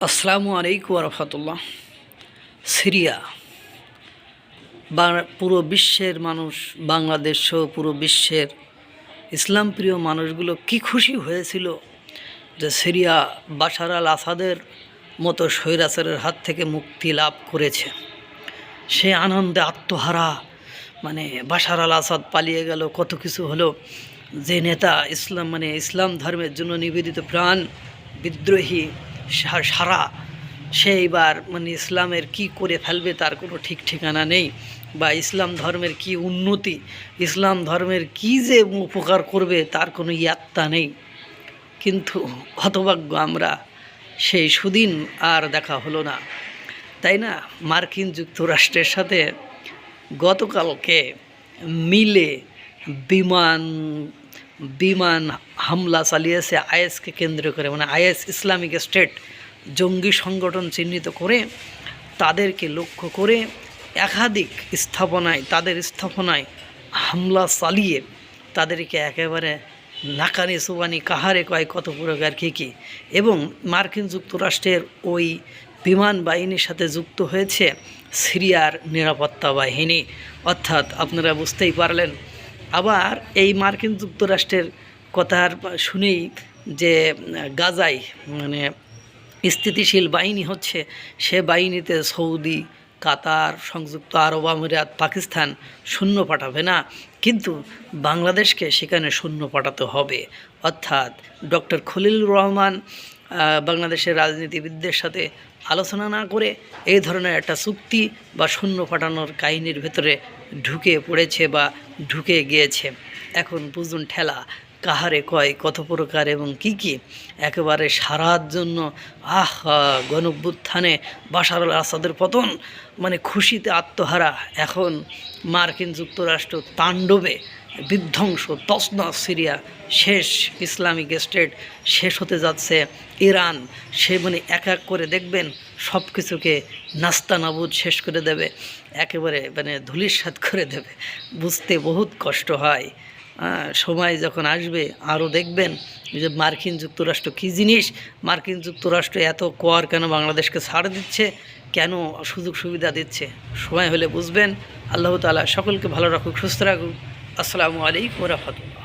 আসসালামু আলাইকুম রহমতুল্লাহ। সিরিয়া পুরো বিশ্বের মানুষ, বাংলাদেশ সহ পুরো বিশ্বের ইসলাম প্রিয় মানুষগুলো কি খুশি হয়েছিল যে সিরিয়া বাশার আল আসাদের মতো স্বৈরাচারের হাত থেকে মুক্তি লাভ করেছে? সে আনন্দে আত্মহারা মানে বাশার আল আসাদ পালিয়ে গেল, কত কিছু হলো। যে নেতা ইসলাম মানে ইসলাম ধর্মের জন্য নিবেদিত প্রাণ, বিদ্রোহী সারা সে এবার মানে ইসলামের কি করে ফেলবে তার কোনো ঠিক ঠিকানা নেই বা ইসলাম ধর্মের কি উন্নতি, ইসলাম ধর্মের কি যে উপকার করবে তার কোনো ইয়াত্তা নেই। কিন্তু হতভাগ্য আমরা সেই সুদিন আর দেখা হলো না। তাই না? মার্কিন যুক্তরাষ্ট্রের সাথে গতকালকে মিলে বিমান বিমান হামলা চালিয়েছে আইএসকে কেন্দ্র করে মানে আইএস ইসলামিক স্টেট জঙ্গি সংগঠন চিহ্নিত করে তাদেরকে লক্ষ্য করে একাধিক স্থাপনায়, তাদের স্থাপনায় হামলা চালিয়ে তাদেরকে একেবারে নাকানি সুবানি কাহারে কয়, কত প্রকার কী কী। এবং মার্কিন যুক্তরাষ্ট্রের ওই বিমান বাহিনীর সাথে যুক্ত হয়েছে সিরিয়ার নিরাপত্তা বাহিনী। অর্থাৎ আপনারা বুঝতেই পারলেন আবার এই মার্কিন যুক্তরাষ্ট্রের কথার শুনেই যে গাজায় মানে স্থিতিশীল বাহিনী হচ্ছে, সে বাহিনীতে সৌদি, কাতার, সংযুক্ত আরব আমিরাত, পাকিস্তান শূন্য পাঠাবে না। কিন্তু বাংলাদেশকে সেখানে শূন্য পাঠাতে হবে। অর্থাৎ ডক্টর খলিলুর রহমান বাংলাদেশের রাজনীতিবিদদের সাথে আলোচনা না করে এই ধরনের একটা চুক্তি বা শূন্য ফাটানোর কাহিনীর ভেতরে ঢুকে পড়েছে বা ঢুকে গিয়েছে। এখন বুঝুন ঠেলা কাহারে কয় কত প্রকার এবং কি কি? একেবারে সারার জন্য আহ, গণভ্যুত্থানে বাশার আল আসাদের পতন মানে খুশিতে আত্মহারা। এখন মার্কিন যুক্তরাষ্ট্র তাণ্ডবে বিধ্বংস তসনস সিরিয়া, শেষ ইসলামিক স্টেট, শেষ হতে যাচ্ছে ইরান। সে মানে এক এক করে দেখবেন সব কিছুকে নাস্তানাবুদ শেষ করে দেবে, একেবারে মানে ধুলিস্বাদ করে দেবে। বুঝতে বহুত কষ্ট হয়। সময় যখন আসবে, আরও দেখবেন যে মার্কিন যুক্তরাষ্ট্র কী জিনিস? মার্কিন যুক্তরাষ্ট্র এত কর কেন বাংলাদেশকে ছাড় দিচ্ছে? কেন সুযোগ সুবিধা দিচ্ছে? সময় হলে বুঝবেন। আল্লাহ তালা সকলকে ভালো রাখুক, সুস্থ রাখুক। আসসালামু আলাইকুম রহমতুল্লাহ।